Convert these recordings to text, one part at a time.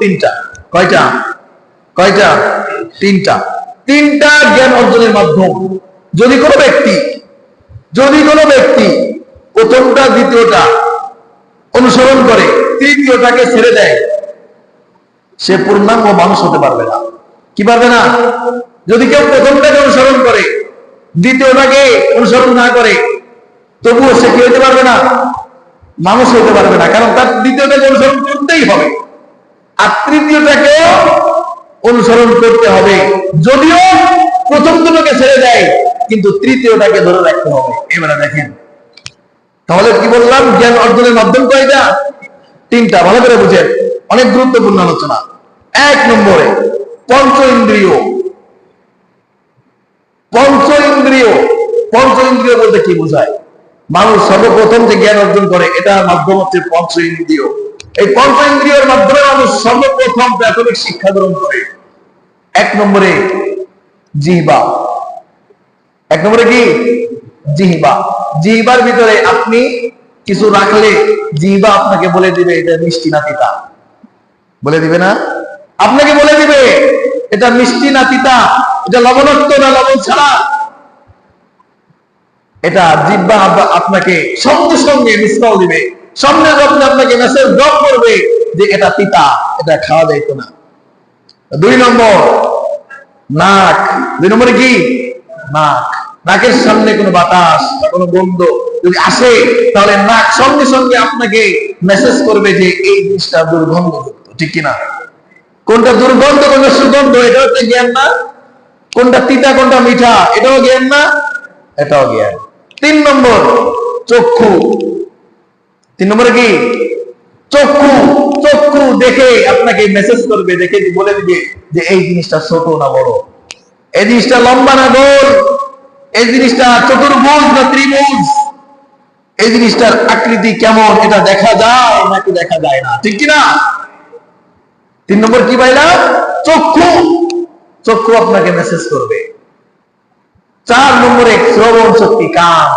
তিনটা। কয়টা? কয়টা? তিনটা। তিনটা জ্ঞান অর্জনের মাধ্যম। যদি কোনো ব্যক্তি, যদি কোনো ব্যক্তি প্রথমটা, দ্বিতীয়টা অনুসরণ করে, তৃতীয়টাকে ছেড়ে দেয়, সে পূর্ণাঙ্গ মানুষ হতে পারবে না। কি পারবে না? যদি কেউ প্রথমটাকে অনুসরণ করে, দ্বিতীয়টাকে অনুসরণ না করে, তবুও সে কি হতে পারবে না? মানুষ হতে পারবে না। কারণ তার দ্বিতীয়টাকে অনুসরণ করতেই হবে। আর তৃতীয়টাকেও অনুসরণ করতে হবে। যদিও প্রথম দুটোকে ছেড়ে দেয়, কিন্তু তৃতীয়টাকে ধরে রাখতে হবে। এবারে দেখেন। তাহলে কি বললাম? জ্ঞান অর্জনের মাধ্যম কয়টা? তিনটা। ভালো করে বুঝেন। অনেক গুরুত্বপূর্ণ আলোচনা। এক নম্বরে, পঞ্চ ইন্দ্রিয়। পঞ্চ ইন্দ্রিয়। পঞ্চ ইন্দ্রিয় বলতে কি বোঝায়? মানুষ সর্বপ্রথম যে জ্ঞান অর্জন করে, এটার মাধ্যম হচ্ছে পঞ্চ ইন্দ্রিয়। এই পঞ্চ ইন্দ্রিয়ের মাধ্যমে মানুষ সর্বপ্রথম প্রাথমিক শিক্ষা গ্রহণ করে। এক নম্বরে জিহ্বা। এক নম্বরে কি? জিহ্বা। জিহ্বার ভিতরে আপনি কিছু রাখলে জিহ্বা আপনাকে বলে দিবে, এটা মিষ্টি না তিতা। বলে দিবে না? আপনাকে বলে দিবে, এটা মিষ্টি না তিতা, এটা লবণাক্ত না লবণ ছাড়া। এটা জিব্বা আপনাকে সঙ্গে সঙ্গে মিসকল দিবে। সঙ্গে সঙ্গে আপনাকে মেসেজ ড্রপ করবে যে এটা তিতা, এটা খাওয়া যাইতো না। দুই নম্বর, নাক। দুই নম্বরে কি? নাক। নাকের সামনে কোনো বাতাস বা কোনো গন্ধ যদি আসে, তাহলে নাক সঙ্গে সঙ্গে আপনাকে মেসেজ করবে যে এই জিনিসটা দুর্গন্ধযুক্ত, ঠিক কিনা? কোনটা দুর্গন্ধ, কোনটা সুগন্ধ এটা হচ্ছে জ্ঞান না। কোনটা তিতা, কোনটা মিঠা, এটাও জ্ঞান না। এটাও জ্ঞান। তিন নম্বর, চক্ষু। তিন নম্বরে কি? চক্ষু চক্ষু দেখে আপনাকে মেসেজ করবে, দেখে বলে দিবে যে এই জিনিসটা ছোট না বড়। এই জিনিসটা লম্বা না গোল? এই জিনিসটা চতুর্ভুজ না ত্রিভুজ? এই জিনিসটার আকৃতি কেমন? এটা দেখা যায় নাকি দেখা যায় না? ঠিক কিনা? তিন নম্বর কি পাইলাম চক্ষু। চক্ষু আপনাকে মেসেজ করবে। চার নম্বরে শ্রবণ শক্তি কান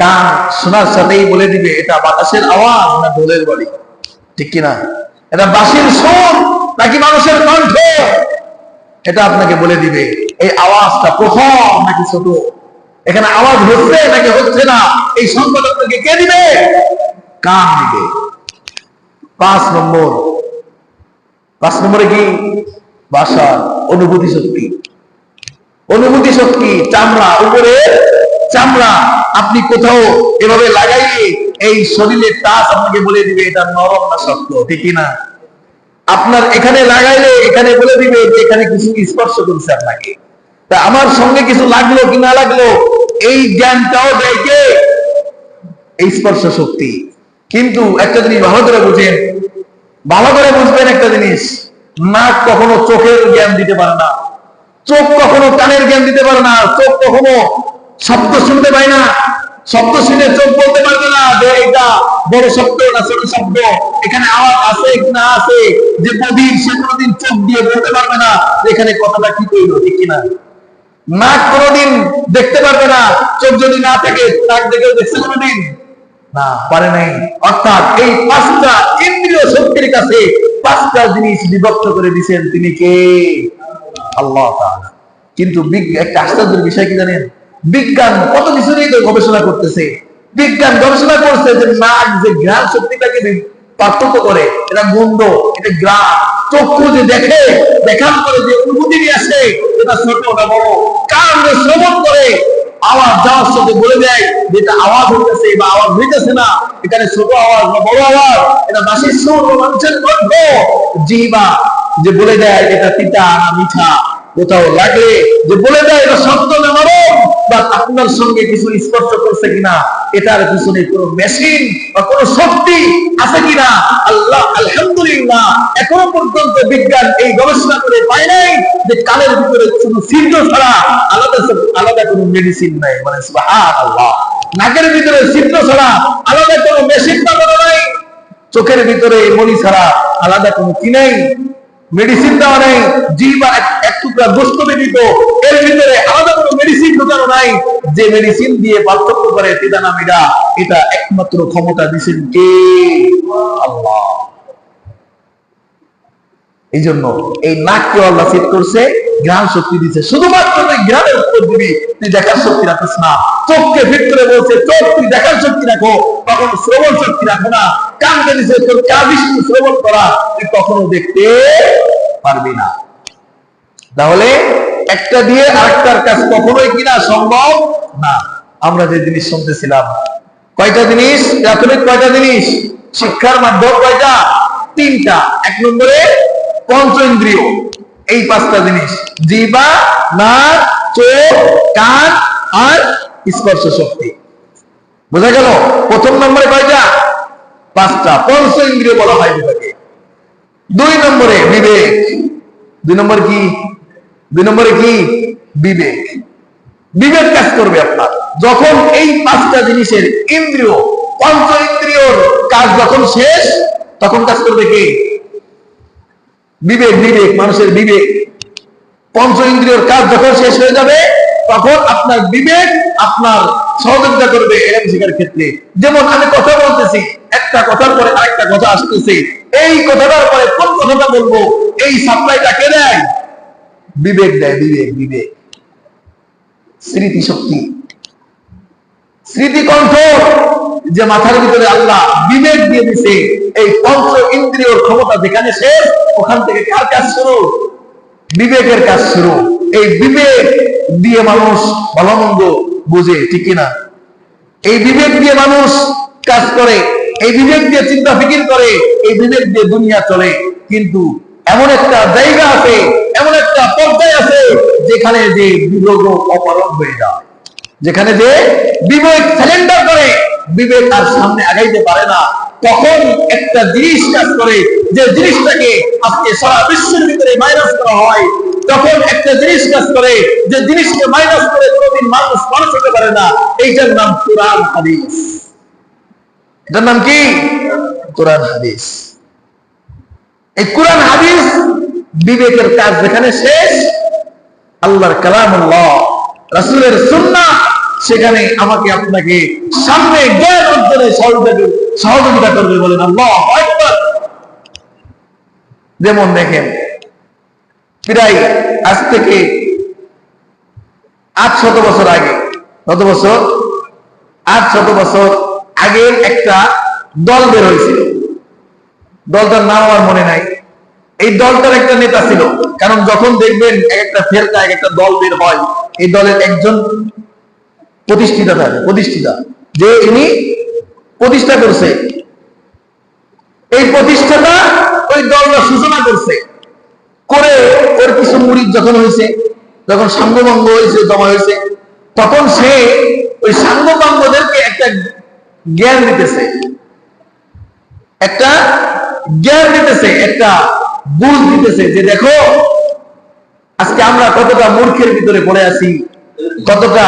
কান শোনার সাথেই বলে দিবে, এটা বাতাসের আওয়াজ না ঢোলের বাড়ি? ঠিক কিনা? এটা বাঁশির সুর নাকি মানুষের কণ্ঠ? এটা আপনাকে বলে দিবে, এই আওয়াজটা প্রথম নাকি ছোট? এখানে আওয়াজ হচ্ছে নাকি হচ্ছে না? এই সংকট আপনাকে কে দিবে? কান দিবে। পাঁচ নম্বর। পাঁচ নম্বরে কি? ভাষা অনুভূতি শক্তি। অনুভূতি শক্তি, চামড়া উপরে চামড়া আপনি কোথাও এভাবে লাগাইলে এই শরীরের টাচ আপনাকে বলে দিবে, এটা নরম না শক্ত, ঠিক না আপনার এখানে লাগাইলে, এখানে বলে দিবে যে এখানে কিছু স্পর্শ করছে আপনাকে। তা আমার সঙ্গে কিছু লাগল কি না লাগল, এই জ্ঞানটাও দেয় কে এই স্পর্শ শক্তি। কিন্তু একটা জিনিস ভালো করে বুঝেন, ভালো করে বুঝবেন একটা জিনিস, নাক কখনো চোখের জ্ঞান দিতে পারে না, চোখ কখনো কানের জ্ঞান দিতে পারে না, চোখ কখনো শব্দ শুনতে পায় না। শব্দ শুনে চোখ বলতে পারবে না যে এটা বড় শব্দ না ছোট শব্দ। এখানে আওয়াজ আছে না আছে, যে প্রদীপ সে কোনোদিন চোখ দিয়ে বলতে পারবে না এখানে কথাটা কি কইলো, ঠিক কিনা। নাক কোনোদিন দেখতে পারবে না, চোখ যদি না থাকে নাক দেখেও দেখছে কোনোদিন। না, পারে নাই। অর্থাৎ এই পাঁচটা ইন্দ্রিয় শক্তির কাছে পাঁচটা জিনিস বিভক্ত করে দিয়েছেন তিনি কে? আল্লাহ কিন্তু একটা আশ্চর্যের বিষয় কি জানেন? বিজ্ঞান কত কিছু নিয়ে তো গবেষণা করতেছে। বিজ্ঞান গবেষণা করছে যে নাক, যে ঘ্রাণ শক্তিটাকে পার্থক্য করে, এটা গন্ধ এটা গ্রাম চক্ষু যে দেখে, দেখার পরে যে অনুভূতি নিয়ে আসে, এটা ছোট বড়। কান যে শ্রবণ করে, আওয়াজ যাওয়ার সাথে বলে দেয় আওয়াজ হইতেছে বা আওয়াজ হইতেছে না। এখানে ছোট আওয়াজ বা বড় আওয়াজ, এটা বাসির সুর মানুষের কণ্ঠ জিবা যে বলে দেয়, এটা তিতা মিঠা। কোথাও লাগলে যে বলে দেয়, এটা সত্য না বা আপনার সঙ্গে কিছু স্পর্শ করছে কিনা, এটার পিছনে কোনো মেশিন বা কোনো শক্তি আছে কিনা, আল্লাহ আলহামদুলিল্লাহ এখনও পর্যন্ত বিজ্ঞান এই গবেষণা করে পায় নাই যে কানের ভিতরে শুধু ছিদ্র ছাড়া আলাদা আলাদা কোনো মেডিসিন নাই। মানে সুবহানাল্লাহ। নাকের ভিতরে ছিদ্র ছাড়া আলাদা কোনো মেশিন বানানো নাই। চোখের ভিতরে মনি ছাড়া আলাদা কোনো কি নেই। মেডিসিন দেওয়া নেই জিবা এক- এক টুকরা গোস্ত ব্যতীত এর ভিতরে আলাদা কোনো মেডিসিন ঢোকানো নাই। যে মেডিসিন দিয়ে পার্থক্য করে তিদানা মিডা এটা একমাত্র ক্ষমতা দিছেন কে? আল্লাহ। এই জন্য এই নাককে আল্লাহ সেট করছে জ্ঞান শক্তি দিচ্ছে শুধুমাত্র তুই জ্ঞানের উত্তর দিবি, তুই দেখার শক্তি রাখিস না। চোখকে ভিতরে বলছে, চোখ, তুই দেখার শক্তি রাখো। তখন শ্রবণ শক্তি রাখো না। কানকে দিছে তোর কাবিস শ্রবণ করা। তুই কখনো দেখতে পারবি না। তাহলে একটা দিয়ে আরেকটার কাজ কখনোই কিনা সম্ভব না। আমরা যে জিনিস শুনতেছিলাম, কয়টা জিনিস? প্রাথমিক কয়টা জিনিস? শিক্ষার মাধ্যম কয়টা? তিনটা। এক নম্বরে পঞ্চ ইন্দ্রিয় এই পাঁচটা জিনিস। জিবা, নাক, চোখ, কান আর স্পর্শ শক্তি। বোঝা গেল? প্রথম নম্বরে কয়টা? পাঁচটা। পঞ্চ ইন্দ্রিয় বলা হয় বিভাগে দুই নম্বরে বিবেক। দুই নম্বর কি? দুই নম্বরে কি? বিবেক। বিবেক কাজ করবে আপনার। যখন এই পাঁচটা জিনিসের ইন্দ্রিয় পঞ্চ ইন্দ্রিয়র কাজ যখন শেষ, তখন কাজ করবে কি? বিবেক বিবেক মানুষের বিবেক। পঞ্চ ইন্দ্রিয়র কাজ যখন শেষ হয়ে যাবে, তখন আপনার বিবেক আপনার সহযোগিতা করবে এলএম শিখার ক্ষেত্রে। যেমন আমি কথা বলতেছি, একটা কথার পরে আরেকটা কথা আসতেছে। এই কথাটার পরে কোন কথাটা বলব? এই সাপ্লাইটা কে দেয়? বিবেক দেয়, বিবেক বিবেক। স্মৃতি শক্তি স্মৃতি কণ্ঠ যে মাথার ভিতরে আল্লাহ বিবেক দিয়ে দিছে, এই পঞ্চ ইন্দ্রিয়র ক্ষমতা যেখানে শেষ, ওখান থেকে কার কাজ শুরু? বিবেকের কাজ শুরু। এই বিবেক দিয়ে মানুষ ভালো মন্দ বুঝে, ঠিক কিনা? এই বিবেক দিয়ে মানুষ কাজ করে, এই বিবেক দিয়ে চিন্তা ফিকির করে, এই বিবেক দিয়ে দুনিয়া চলে। কিন্তু এমন একটা জায়গা আছে, এমন একটা পর্যায় আছে, যেখানে যে বিবেক অপরাধ হয়ে যায়। যেখানে যে বিবেক সিলিন্ডার করে বিবেক তার সামনে আগাইতে পারে না। তখন একটা জিনিস কাজ করে, যে জিনিসটাকে আজকে সারা বিশ্বের ভিতরে মাইনাস করা হয়, তখন একটা জিনিস কাজ করে, যে জিনিসকে মাইনাস করে কোনোদিন মানুষ মানুষ হতে পারে না, এইটার নাম কোরআন হাদিস। এটার নাম কি? কোরআন হাদিস। এই কোরআন হাদিস বিবেকের কাজ যেখানে শেষ, আল্লাহর কালাম আল্লাহ, রাসুলের সুন্না সেখানে আমাকে আপনাকে সামনে সহযোগিতা করবে বলেন যেমন দেখেন, প্রায় আজ থেকে আট শত বছর আগে, কত বছর? আট শত বছর আগে একটা দল বের হয়েছিল। দলটার নাম আমার মনে নাই। এই দলটার একটা নেতা ছিল। কারণ যখন দেখবেন এক একটা ফেরকা, এক একটা দল বের হয়, এই দলের একজন প্রতিষ্ঠিতা থাকে প্রতিষ্ঠিতা। যে ইনি প্রতিষ্ঠা করছে। এই প্রতিষ্ঠাতা ওই দলটা সূচনা করছে। করে ওর কিছু মুড়িদ যখন হয়েছে, যখন সাঙ্গভঙ্গ হয়েছে, জমা হয়েছে, তখন সে ওই সাঙ্গভঙ্গদেরকে একটা জ্ঞান দিতেছে। একটা জ্ঞান দিতেছে, একটা বুঝ দিতেছে যে দেখো, আজকে আমরা কতটা মূর্খের ভিতরে পড়ে আছি, কতটা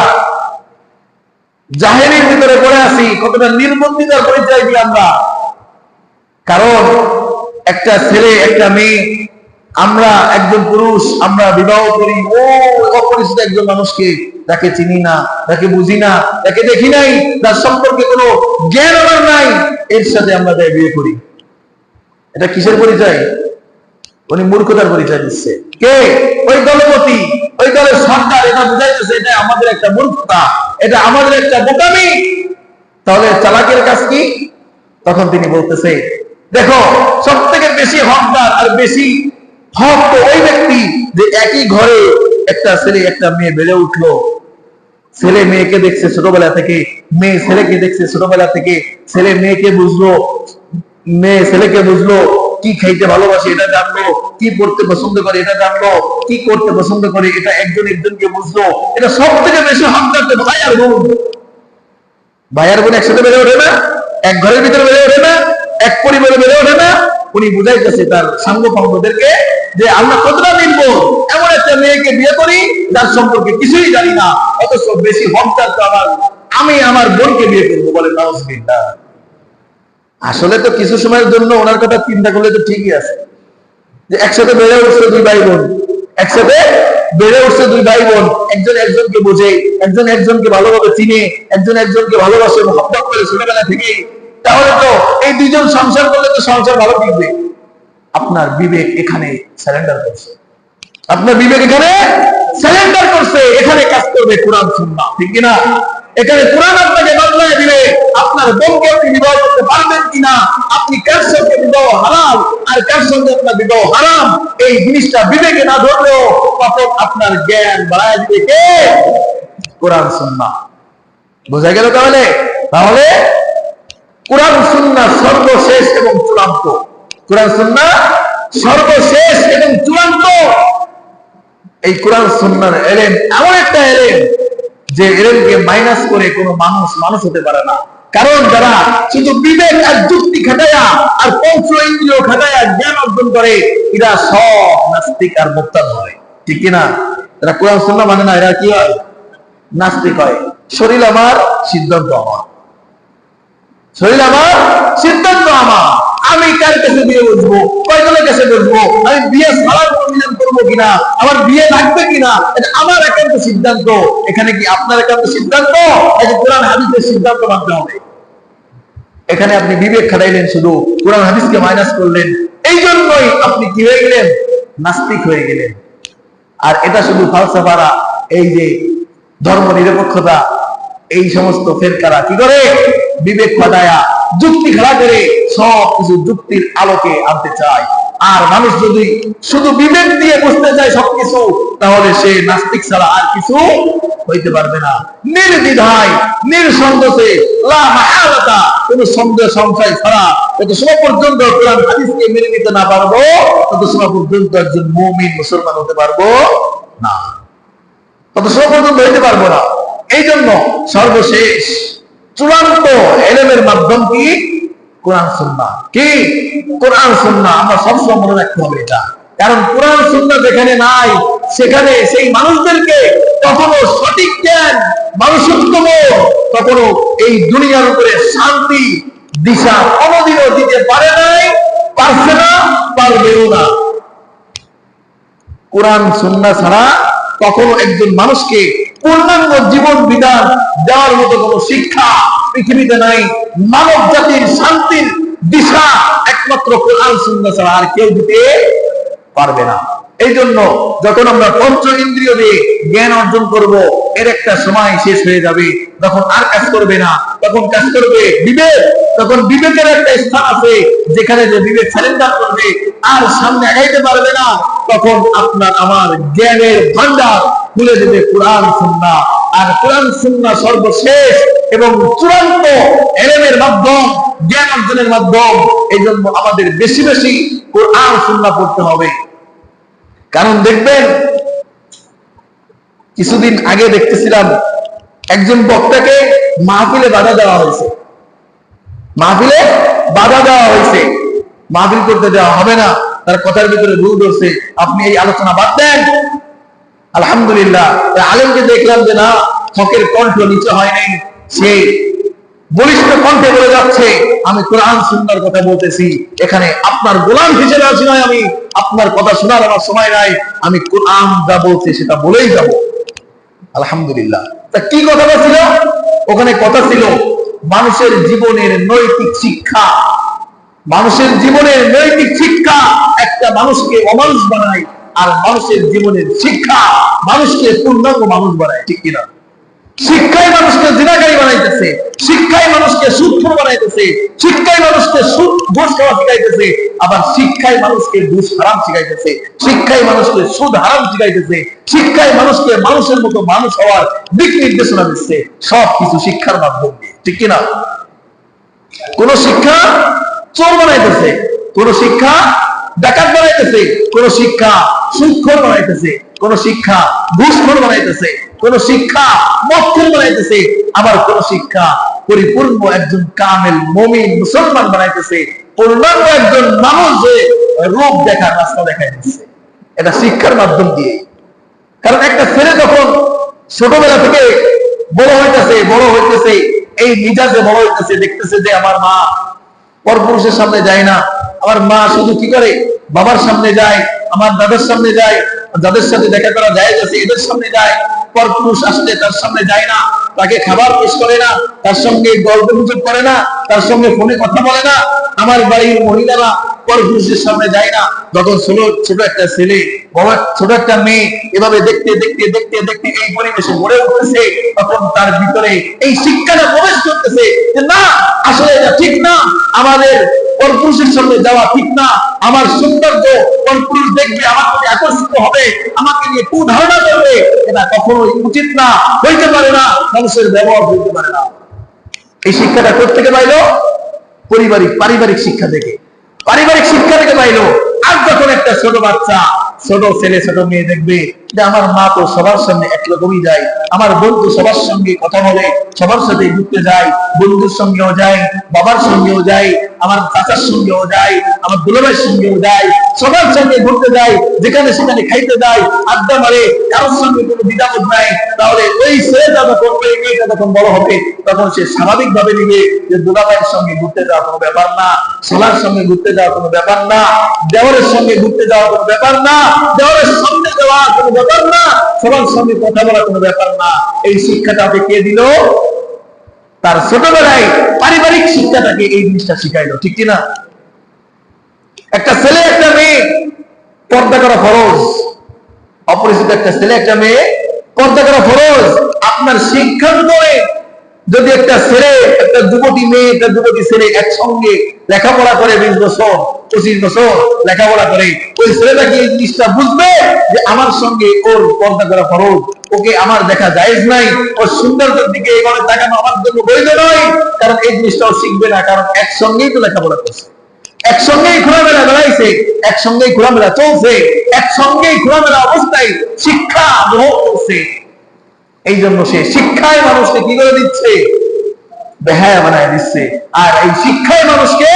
জাহেরির ভিতরে পড়ে আছি, কতটা নির্বন্ধিতার পরিচয় দিই আমরা। কারণ একটা ছেলে, একটা মেয়ে, আমরা একজন পুরুষ, আমরা বিবাহ করি, ও অপরিচিত একজন মানুষকে তাকে চিনি না, তাকে বুঝি না, তাকে দেখি নাই, তার সম্পর্কে কোনো জ্ঞান আমার নাই, এর সাথে আমরা বিয়ে করি। এটা কিসের পরিচয়? উনি মূর্খতার পরিচয় দিচ্ছে। কে? ওই দলপতি। ওই দলের সরকার, এটা বুঝাইতেছে, এটা আমাদের একটা মূর্খতা, এটা আমাদের একটা বোকামি। তাহলে চালাকের কাজ কি? তখন তিনি বলতেছে, দেখো সব থেকে বেশি হকদার আর বেশি হক তো ওই ব্যক্তি যে একই ঘরে একটা ছেলে, একটা মেয়ে বেড়ে উঠল। ছেলে মেয়েকে দেখছে ছোটবেলা থেকে, মেয়ে ছেলেকে দেখছে ছোটবেলা থেকে, ছেলে মেয়েকে বুঝলো, মেয়ে ছেলেকে বুঝলো। কি খাইতে ভালোবাসে এটা জানলো কি পড়তে পছন্দ করে এটা জানলো কি করতে পছন্দ করে এটা একজন একজনকে বুঝলো এটা সব থেকে বেশি হকদার তো ভাই আর বোন। ভাই আর বোন একসাথে বেড়ে ওঠে না? এক ঘরের ভিতরে বেড়ে ওঠে না? এক পরিবারে বেড়ে ওঠে না? উনি বুঝাইতেছে তার সাঙ্গ পাঙ্গদেরকে যে আল্লাহ কতটা নির্ব এমন একটা মেয়েকে বিয়ে করি, যার সম্পর্কে কিছুই জানি না, অথচ বেশি হকদার তো আমার আমি আমার বোনকে বিয়ে করব বলে নাউজবিল্লাহ। আসলে তো কিছু সময়ের জন্য ওনার কথা চিন্তা করলে তো ঠিকই আছে। যে একসাথে বেড়ে উঠছে দুই ভাই বোন একসাথে বেড়ে উঠছে দুই ভাই বোন একজন একজনকে বোঝে, একজন একজনকে ভালোভাবে চিনে, একজন একজনকে ভালোবাসে মহব্বত করে ছোটবেলা থেকে তাহলে তো এই দুইজন সংসার করলে তো সংসার ভালো টিকবে। আপনার বিবেক এখানে স্যালেন্ডার করছে। আপনার বিবেক এখানে স্যালেন্ডার করছে। এখানে কাজ করবে কোরআন, সুন্নাহ। ঠিক কিনা? এখানে কোরআন আপনাকে বদলায় দিবে আপনার বোনকে আপনি বিবাহ করতে পারবেন কিনা? আপনি কার সঙ্গে বিবাহ হারাম আর কার সঙ্গে আপনার বিবাহ হারাম? এই জিনিসটা বিবেকে না ধরলেও তখন আপনার জ্ঞান বাড়ায় দিবে কে? কোরআন, সুন্নাহ। বোঝা গেল তাহলে? তাহলে কোরআন, সুন্নাহ সর্বশেষ এবং চূড়ান্ত। কোরআন, সুন্নাহ সর্বশেষ এবং চূড়ান্ত। এই কোরআন সুন্নার এলেন এমন একটা এলেন যে এলেনকে মাইনাস করে কোনো মানুষ মানুষ হতে পারে না। কারণ যারা শুধু বিবেক আর যুক্তি খাটায়া আর পঞ্চ ইন্দ্রিয় খাটায়া জ্ঞান অর্জন করে, এরা সব নাস্তিক আর মোক্তাদ হয়। ঠিক কিনা এরা কোরআন সুন্না মানে না, এরা কি হয়? নাস্তিক হয়। শরীর আমার, সিদ্ধান্ত আমার। শরীর আমার, সিদ্ধান্ত আমার। কাছে বিয়ে বসবো কয়জনের কাছে বসবো আমি বিয়ে ছাড়া মিলন করব কিনা? আমার বিয়ে লাগবে কিনা? এটা আমার একান্ত সিদ্ধান্ত। এখানে কি আপনার একান্ত সিদ্ধান্ত? এটা কোরআন হাদিসের সিদ্ধান্ত মানতে হবে। এখানে আপনি বিবেক খাটাইলেন শুধু। কোরআন হাদিসকে মাইনাস করলেন। এই জন্যই আপনি কি হয়ে গেলেন? নাস্তিক হয়ে গেলেন। আর এটা শুধু ফালসাফারা এই যে ধর্ম নিরপেক্ষতা এই সমস্ত ফেরকারা কি করে? বিবেক খাটায়া যুক্তি খেলা করে সব কিছু যুক্তির আলোকে আনতে চায়। আর মানুষ যদি শুধু বিবেক দিয়ে বুঝতে চায় সবকিছু, তাহলে সে নাস্তিক ছাড়া আর কিছু হইতে পারবে না। নির্দ্বিধায় লা কোনো সন্দেহ, সংশয় ছাড়া যত সময় পর্যন্ত কোরআন হাদিসকে মেনে নিতে না পারব, তত সময় পর্যন্ত একজন মুমিন মুসলমান হতে পারব না। তত সময় পর্যন্ত হইতে পারব না। এই জন্য সর্বশেষ চূড়ান্ত এলেমের মাধ্যম কি? কোরআন সুন্না কি? কোরআন সুন্না আমরা সবসময় মনে রাখতে হবে এটা। কারণ কোরআন সুন্না যেখানে নাই, সেখানে সেই মানুষদেরকে কখনো সঠিক জ্ঞান, মানুষত্ব কখনো এই দুনিয়ার উপরে শান্তি, দিশা কোনোদিনও দিতে পারে নাই, পারছে না, পারবেও না। কোরআন সুন্না ছাড়া কখনো একজন মানুষকে পূর্ণাঙ্গ জীবন বিধান দেওয়ার মতো কোন শিক্ষা পৃথিবীতে নাই। মানব জাতির শান্তির দিশা একমাত্র কোরআন সুন্না ছাড়া আর কেউ দিতে পারবে না। এই জন্য যখন আমরা পঞ্চ ইন্দ্রিয় দিয়ে জ্ঞান অর্জন করব, এর একটা সময় শেষ হয়ে যাবে। তখন আর কাজ করবে না, তখন কাজ করবে বিবেক। তখন বিবেকের একটা স্থান আছে, যেখানে যে বিবেক স্যালেন্ডার করবে, আর সামনে আগাইতে পারবে না। তখন আপনার আমার জ্ঞানের ভান্ডার খুলে দেবে কোরআন সুন্না আর কোরআন সুন্না সর্বশেষ এবং চূড়ান্ত এলেমের মাধ্যম, জ্ঞান অর্জনের মাধ্যম এই জন্য আমাদের বেশি বেশি কোরআন সুন্না পড়তে হবে। কারণ দেখবেন, কিছুদিন আগে দেখতেছিলাম, একজন বক্তাকে মাহফিলে বাধা দেওয়া হয়েছে। মাহফিলে বাধা দেওয়া হয়েছে। মাহফিল করতে দেওয়া হবে না। তার কথার ভিতরে ভুল ধরছে। আপনি এই আলোচনা বাদ দেন। আলহামদুলিল্লাহ আলেমকে দেখলাম যে না, হকের কণ্ঠ নিচে হয় নাই। সে বলিষ্ঠ কণ্ঠে বলে যাচ্ছে, আমি কোরআন সুন্দর কথা বলতেছি। এখানে আপনার গোলাম হিসেবে আছি নয় আমি। আপনার কথা শোনার আমার সময় নাই। আমি কোরআন যা বলছি, সেটা বলেই যাব। আলহামদুলিল্লাহ। তা কি কথাটা ছিল? ওখানে কথা ছিল, মানুষের জীবনের নৈতিক শিক্ষা। মানুষের জীবনের নৈতিক শিক্ষা একটা মানুষকে অমানুষ বানায়, আর মানুষের জীবনের শিক্ষা মানুষকে পূর্ণাঙ্গ মানুষ বানায়, ঠিক কিনা? শিক্ষাই মানুষকে জিনাকারী বানাইতেছে, শিক্ষাই মানুষকে সূক্ষ্ম বানাইতেছে, শিক্ষাই মানুষকে সুদ খাওয়া শিখাইতেছে, আবার শিক্ষায় মানুষকে ঘুষ হারাম শিখাইতেছে, শিক্ষাই মানুষকে সুদ হারাম শিখাইতেছে শিক্ষায় মানুষকে মানুষের মতো মানুষ হওয়ার দিক নির্দেশনা দিচ্ছে সব কিছু শিক্ষার মাধ্যম ঠিক কিনা? কোন শিক্ষা চোর বানাইতেছে, কোন শিক্ষা ডাকাত বানাইতেছে, কোন শিক্ষা সুৎখর বানাইতেছে, কোন শিক্ষা ঘুষখোর বানাইতেছে, কোন শিক্ষা মক্ষর বানাইতেছে, আবার কোন শিক্ষা পরিপূর্ণ একজন কামেল মমিন মুসলমান বানাইতেছে পূর্ণাঙ্গ একজন মানুষ যে রূপ দেখার রাস্তা দেখাই দিচ্ছে এটা শিক্ষার মাধ্যম দিয়ে। কারণ একটা ছেলে যখন ছোটবেলা থেকে বড় হইতেছে বড় হইতেছে, এই মিজাজে বড় হইতেছে, দেখতেছে যে আমার মা পরপুরুষের সামনে যায় না। আমার মা শুধু কি করে? বাবার সামনে যায়, আমার দাদার সামনে যায় যাদের সাথে দেখা করা যায় যাচ্ছে এদের সামনে যায়। পর পুরুষ আসলে তার সামনে যায় না, তাকে খাবার পেশ করে না, তার সঙ্গে গল্প গুজব করে না, তার সঙ্গে ফোনে কথা বলে না। আমার বাড়ির মহিলারা পরপুরুষের সামনে যায় না। যখন ছোট একটা ছেলে বড় ছোট একটা মেয়ে, এভাবে দেখতে দেখতে দেখতে দেখতে এই পরিবেশে গড়ে তখন তার ভিতরে এই শিক্ষাটা প্রবেশ করতেছে যে, না, আসলে এটা ঠিক না। আমাদের মানুষের ব্যবহার পারে না। এই শিক্ষাটা পাইলো পারিবারিক পারিবারিক শিক্ষা থেকে পারিবারিক শিক্ষা থেকে পাইলো আর যখন একটা ছোট বাচ্চা ছোট ছেলে ছোট মেয়ে দেখবে। যে আমার মা তো সবার সামনে একরকমই যায়, আমার বন্ধু সবার সঙ্গে কথা বলে, সবার সাথে ঘুরতে যায়, বন্ধুর সঙ্গেও যায়, বাবার সঙ্গেও যায়, আমার চাচার সঙ্গেও যায়, আমার দুলাভাইয়ের সঙ্গেও যায়, সবার সঙ্গে ঘুরতে যায়, যেখানে সেখানে খাইতে যায়, আড্ডা মারে, কারোর সঙ্গে কোনো দ্বিধাবোধ নাই, তাহলে ওই ছেলেটা যখন ওই মেয়েটা যখন বড় হবে, তখন সে স্বাভাবিক ভাবে নিবে যে দুলাভাইয়ের সঙ্গে ঘুরতে যাওয়া কোনো ব্যাপার না, সোলার সঙ্গে ঘুরতে যাওয়া কোনো ব্যাপার না দেওয়ারের সঙ্গে ঘুরতে যাওয়া কোনো ব্যাপার না দেওয়ারের সঙ্গে যাওয়া কোনো ব্যাপার না। সবার সঙ্গে কথা বলা কোনো ব্যাপার না। এই শিক্ষাটা কে দিল? তার ছোটবেলায় পারিবারিক শিক্ষাটাকে এই জিনিসটা শিখাইলো, ঠিক কিনা? একটা ছেলে, একটা মেয়ে, পর্দা করা ফরজ। অপরিচিত একটা ছেলে, একটা মেয়ে, পর্দা করা ফরজ। আপনার শিক্ষার নয় যদি একটা ছেলে, একটা যুবতী মেয়ে, একটা যুবতী ছেলে একসঙ্গে লেখাপড়া করে বিশ বছর পঁচিশ বছর লেখাপড়া করে, ওই ছেলেটা কি এই জিনিসটা বুঝবে? যে আমার সঙ্গে ওর পর্দা করা ফরজ, ওকে আমার দেখা জায়েজ নাই, ওর সৌন্দর্যের দিকে এইভাবে তাকানো আমার জন্য বৈধ নয়, কারণ এই জিনিসটা ও শিখবে না, কারণ একসঙ্গেই তো লেখাপড়া করছে। একসঙ্গেই ঘোরামেলা বেড়াইছে, একসঙ্গেই ঘোরামেলা চলছে, একসঙ্গেই ঘোরামেলা অবস্থায় শিক্ষা গ্রহণ করছে। এই জন্য সে শিক্ষায় মানুষকে কি করে দিচ্ছে? বেহায়া বানায় দিচ্ছে। আর এই শিক্ষায় মানুষকে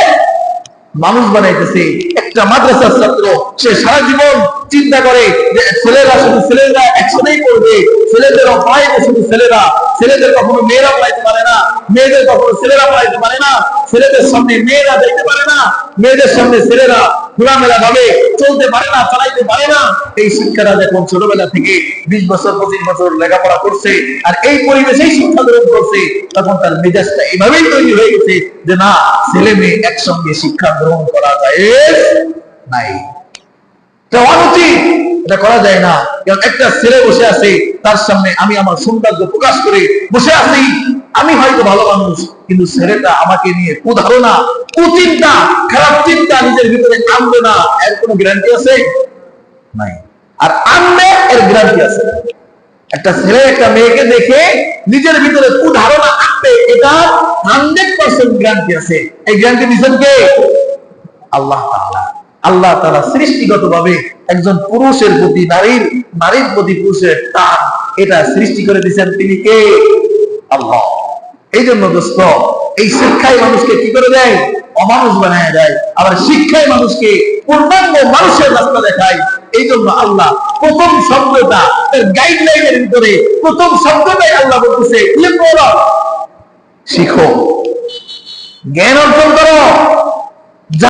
মানুষ বানাইতেছে, একটা মাদ্রাসার ছাত্র, সে সারা জীবন চিন্তা করে যে ছেলেরা শুধু ছেলেরা একসাথেই করবে ছেলেদের অপায় শুধু ছেলেরা। ছেলেদের কখনো মেয়েরা পড়াইতে পারে না, মেয়েদের কখনো ছেলেরা পড়াইতে পারে না, ছেলেদের সামনে মেয়েরা দেখতে পারে না, মেয়েদের সামনে ছেলেরা খোলামেলা ভাবে চলতে পারে না, চালাইতে পারে না। এই শিক্ষাটা যখন ছোটবেলা থেকে বিশ বছর, পঁচিশ বছর লেখাপড়া করছে, আর এই পরিবেশেই শিক্ষা গ্রহণ করছে, তখন তার মেজাজটা এইভাবেই তৈরি হয়ে গেছে যে না, ছেলে মেয়ে একসঙ্গে শিক্ষা গ্রহণ করা যায়, নাই। এটা এটা করা যায় না। কারণ একটা ছেলে বসে আছে, তার সামনে আমি আমার সৌন্দর্য প্রকাশ করে বসে আছি। আমি হয়তো ভালো মানুষ, কিন্তু ছেলেটা আমাকে নিয়ে কুচিন্তা, খারাপ চিন্তা নিজের ভিতরে আনবে না। এর কোনো গ্যারান্টি আছে? নাই। আর আনবে, এর গ্যারান্টি আছে। একটা ছেলে, একটা মেয়েকে দেখে নিজের ভিতরে কুধারণা আনবে, এটা হান্ড্রেড পার্সেন্ট গ্যারান্টি আছে। এই গ্যারান্টি দিচ্ছেন কে? আল্লাহ আল্লাহ তাআলা সৃষ্টিগত ভাবে একজন পুরুষের প্রতি, নারীর নারীর প্রতি পুরুষের টান এটা সৃষ্টি করে দিয়েছেন তিনি কে? আল্লাহ। এই জন্য দোস্ত, এই শিক্ষায় মানুষকে কি করে দেয়? অমানুষ বানায় দেয়। আবার শিক্ষায় মানুষকে পূর্ণাঙ্গ মানুষের রাস্তা দেখায়। এই জন্য আল্লাহ প্রথম শব্দটা গাইডলাইনের ভিতরে প্রথম শব্দটাই আল্লাহ বলতেছে শিখো। জ্ঞান অর্জন করো।